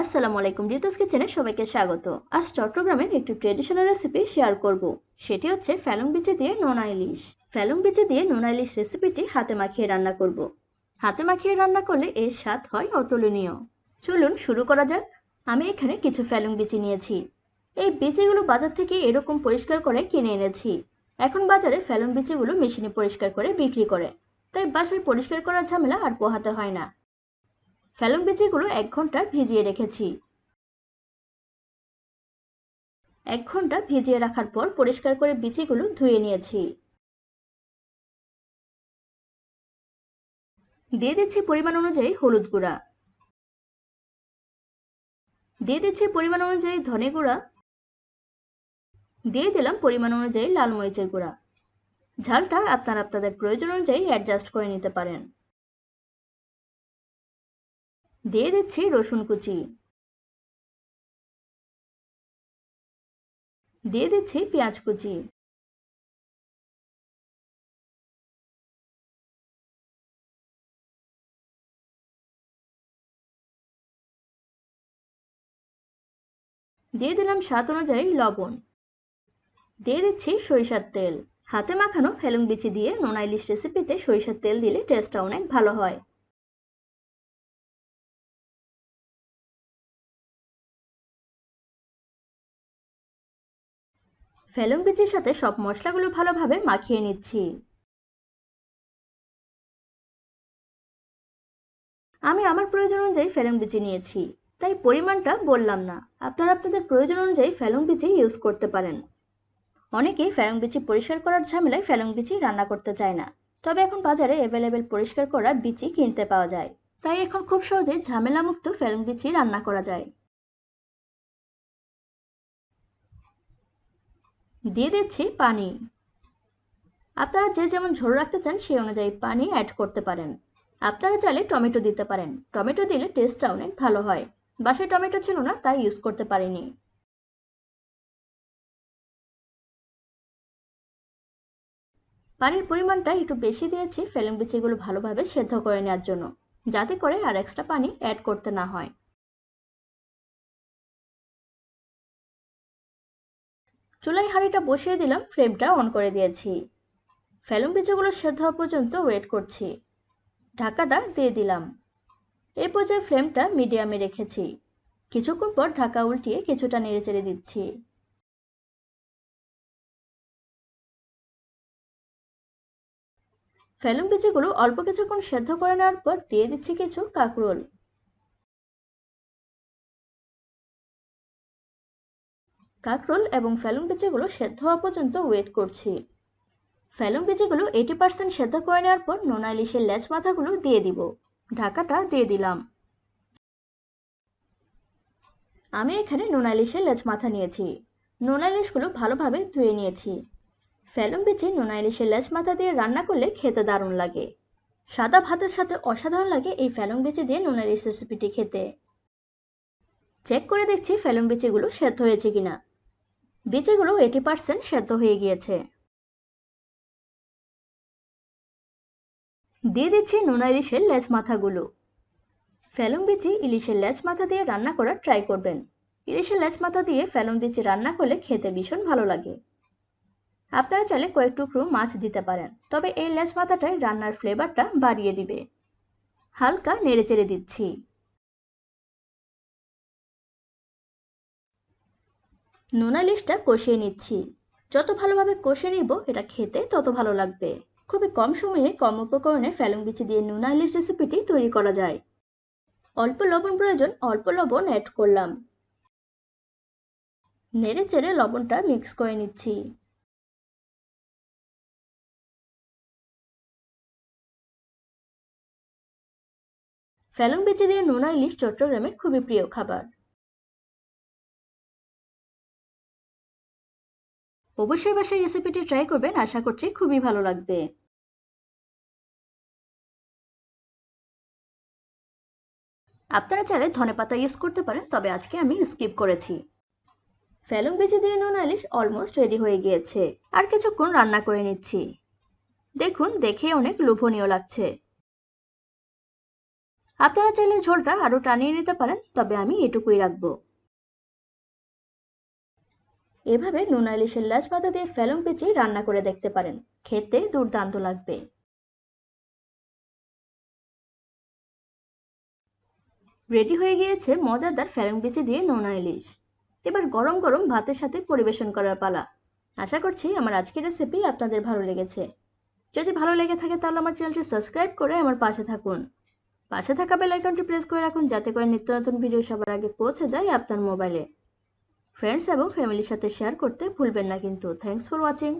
আসসালামু আলাইকুম রিতাস কিচেনে সবাইকে স্বাগত। আজ চট্টগ্রামের একটি ট্রেডিশনাল রেসিপি শেয়ার করব। সেটি হচ্ছে ফ্যালং বিচি দিয়ে নোনা ইলিশ। ফ্যালং বিচি দিয়ে নোনা ইলিশ রেসিপিটি হাতে মাখিয়ে রান্না করব। হাতে মাখিয়ে রান্না করলে এর স্বাদ হয় অতুলনীয়। চলুন শুরু করা যাক। আমি এখানে কিছু ফ্যালং বিচি নিয়েছি। এই বিচিগুলো বাজার থেকে এরকম পরিষ্কার করে কিনে এনেছি। এখন বাজারে ফ্যালং বিচিগুলো মেশিনে পরিষ্কার করে বিক্রি করে। তাই বাসায় পরিষ্কার করার ঝামেলা আর পোহাতে হয় না। ফ্যালং বিচিগুলো এক ঘণ্টা ভিজিয়ে রেখেছি। এক ঘণ্টা ভিজিয়ে রাখার পর পরিষ্কার করে বিচিগুলো ধুয়ে নিয়েছি। দিয়ে দিচ্ছি পরিমাণ অনুযায়ী হলুদ গুঁড়া। দিয়ে দিচ্ছি পরিমাণ অনুযায়ী ধনে গুঁড়া। দিয়ে দিলাম পরিমাণ অনুযায়ী লাল মরিচের গুঁড়া। ঝালটা আপনার আপনাদের প্রয়োজন অনুযায়ী অ্যাডজাস্ট করে নিতে পারেন। দিয়ে দিচ্ছি রসুন কুচি। দিয়ে দিচ্ছি পেঁয়াজ কুচি। দিয়ে দিলাম স্বাদ অনুযায়ী লবণ। দিয়ে দিচ্ছি সরিষার তেল। হাতে মাখানো ফেলুং বিচি দিয়ে নোনা ইলিশ রেসিপিতে সরিষার তেল দিলে টেস্টটা অনেক ভালো হয়। ফেলং বিচির সাথে সব মশলাগুলো ভালোভাবে মাখিয়ে নিচ্ছি। আমি আমার প্রয়োজন অনুযায়ী ফেলং বিচি নিয়েছি, তাই পরিমাণটা বললাম না। আপনারা আপনাদের প্রয়োজন অনুযায়ী ফেলং বিচি ইউজ করতে পারেন। অনেকেই ফেলং বিচি পরিষ্কার করার ঝামেলায় ফেলং বিচি রান্না করতে চায় না, তবে এখন বাজারে অ্যাভেলেবেল পরিষ্কার করা বিচি কিনতে পাওয়া যায়। তাই এখন খুব সহজে ঝামেলামুক্ত ফেলং বিচি রান্না করা যায়। দিয়ে দিচ্ছি পানি। আপনারা যে যেমন ঝোল রাখতে চান, সেই অনুযায়ী পানি অ্যাড করতে পারেন। আপনারা চাইলে টমেটো দিতে পারেন। টমেটো দিলে টেস্টটা অনেক ভালো হয়। বাসায় টমেটো ছিল না, তাই ইউজ করতে পারিনি। পানির পরিমাণটা একটু বেশি দিয়েছি ফেলং বিচিগুলো ভালোভাবে সেদ্ধ করে নেওয়ার জন্য, যাতে করে আর এক্সট্রা পানি অ্যাড করতে না হয়। চুলাই হাঁড়িটা বসিয়ে দিলাম, ফ্লেমটা অন করে দিয়েছি। ফেলুম বিচিগুলো সেদ্ধ হওয়া পর্যন্ত ওয়েট করছি। ঢাকাটা দিয়ে দিলাম। এই পর্যায়ে ফ্লেমটা মিডিয়ামে রেখেছি। কিছুক্ষণ পর ঢাকা উল্টিয়ে কিছুটা নেড়ে চেড়ে দিচ্ছি। ফেলুম বিচিগুলো অল্প কিছুক্ষণ সেদ্ধ করে নেওয়ার পর দিয়ে দিচ্ছি কিছু কাঁকরোল। কাঁকরোল এবং ফ্যালুন বিচিগুলো সেদ্ধ হওয়া পর্যন্ত ওয়েট করছি। ফ্যালুন বিচিগুলো এইটি পার্সেন্ট সেদ্ধ করে নেওয়ার পর নোনা ইলিশের লেজ মাথাগুলো দিয়ে দিব। ঢাকাটা দিয়ে দিলাম। আমি এখানে নোনা ইলিশের লেজ মাথা নিয়েছি। নোনা ইলিশগুলো ভালোভাবে ধুয়ে নিয়েছি। ফ্যালুন বিচি নোনা ইলিশের লেজ মাথা দিয়ে রান্না করলে খেতে দারুণ লাগে। সাদা ভাতের সাথে অসাধারণ লাগে এই ফ্যালুন বিচি দিয়ে নোনা ইলিশ রেসিপিটি খেতে। চেক করে দেখছি ফ্যালুন বিচিগুলো সেদ্ধ হয়েছে কিনা। বিচিগুলো এইটি পার্সেন্ট সেদ্ধ হয়ে গিয়েছে। দিয়ে দিচ্ছি নোনা ইলিশের লেজ মাথাগুলো। ফেলং বিচি ইলিশের লেজ মাথা দিয়ে রান্না করার ট্রাই করবেন। ইলিশের লেজ মাথা দিয়ে ফেলং বিচি রান্না করলে খেতে ভীষণ ভালো লাগে। আপনারা চাইলে কয়েক টুকরো মাছ দিতে পারেন, তবে এই লেজ মাথাটায় রান্নার ফ্লেভারটা বাড়িয়ে দিবে। হালকা নেড়ে চেড়ে দিচ্ছি। নোনা ইলিশটা কষিয়ে নিচ্ছি। যত ভালোভাবে কষে নিব, এটা খেতে তত ভালো লাগবে। খুবই কম সময়ে কম উপকরণে ফ্যালং বিচি দিয়ে নোনা ইলিশ রেসিপিটি তৈরি করা যায়। অল্প লবণ প্রয়োজন, অল্প লবণ অ্যাড করলাম। নেড়ে চেড়ে লবণটা মিক্স করে নিচ্ছি। ফ্যালং বিচি দিয়ে নোনা ইলিশ চট্টগ্রামের খুবই প্রিয় খাবার। অবশ্যই বাসায় রেসিপিটি ট্রাই করবেন, আশা করছি খুবই ভালো লাগবে। আপনারা চাইলে ধনে পাতা ইউজ করতে পারেন, তবে আজকে আমি স্কিপ করেছি। ফেলং বেজে দিয়ে নুন আলিশ অলমোস্ট রেডি হয়ে গিয়েছে। আর কিছুক্ষণ রান্না করে নিচ্ছি। দেখুন, দেখে অনেক লোভনীয় লাগছে। আপনারা চাইলে ঝোলটা আরও টানিয়ে নিতে পারেন, তবে আমি এটুকুই রাখব। এভাবে নুনা ইলিশের লাচ পাতা দিয়ে ফেলং পেঁচি রান্না করে দেখতে পারেন। খেতে দুর্দান্ত লাগবে। রেডি হয়ে গিয়েছে মজাদার ফেলং পেঁচি দিয়ে নোনা ইলিশ। এবার গরম গরম ভাতের সাথে পরিবেশন করার পালা। আশা করছি আমার আজকের রেসিপি আপনাদের ভালো লেগেছে। যদি ভালো লেগে থাকে তাহলে আমার চ্যানেলটি সাবস্ক্রাইব করে আমার পাশে থাকুন। পাশে থাকা বেল আইকনটি প্রেস করে রাখুন যাতে করে নিত্য নতুন ভিডিও সবার আগে পৌঁছে যায় আপনার মোবাইলে ফ্রেন্ডস এবং ফ্যামিলির সাথে শেয়ার করতে ভুলবেন না কিন্তু। Thanks for watching